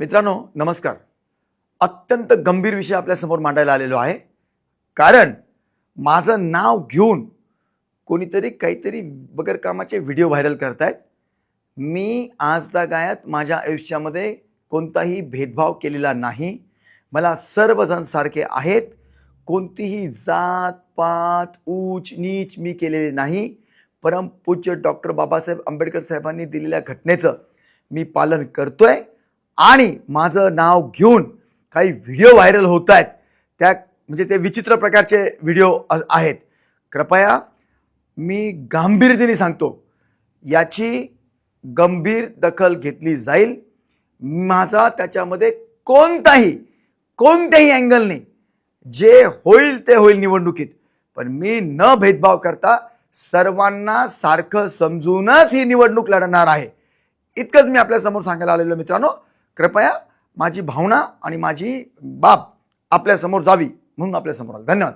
मित्रांनो नमस्कार. अत्यंत गंभीर विषय आपल्यासमोर मांडायला आलेलो आहे. कारण माझं नाव घेऊन कोणीतरी काहीतरी बगर कामाचे व्हिडिओ व्हायरल करतायत. मी आजतागायत माझ्या आयुष्यामध्ये कोणताही भेदभाव केलेला नाही. मला सर्वजण सारखे आहेत. कोणतीही जात पात ऊच नीच मी केलेले नाही. परमपूज्य डॉक्टर बाबासाहेब आंबेडकर साहेबांनी दिलेल्या घटनेचं मी पालन करतोय. आणि माझं नाव घेऊन काही व्हिडिओ व्हायरल होत आहेत. त्या म्हणजे ते विचित्र प्रकारचे व्हिडिओ आहेत. कृपया मी गांभीर्याने सांगतो याची गंभीर दखल घेतली जाईल. माझा त्याच्यामध्ये कोणताही कोणत्याही अँगलने जे होईल ते होईल निवडणुकीत. पण मी न भेदभाव करता सर्वांना सारखं समजूनच ही निवडणूक लढणार आहे. इतकंच मी आपल्यासमोर सांगायला आलेलो मित्रांनो. कृपया माझी भावना आणि माझी बाब आपल्यासमोर जावी म्हणून आपल्यासमोर धन्यवाद.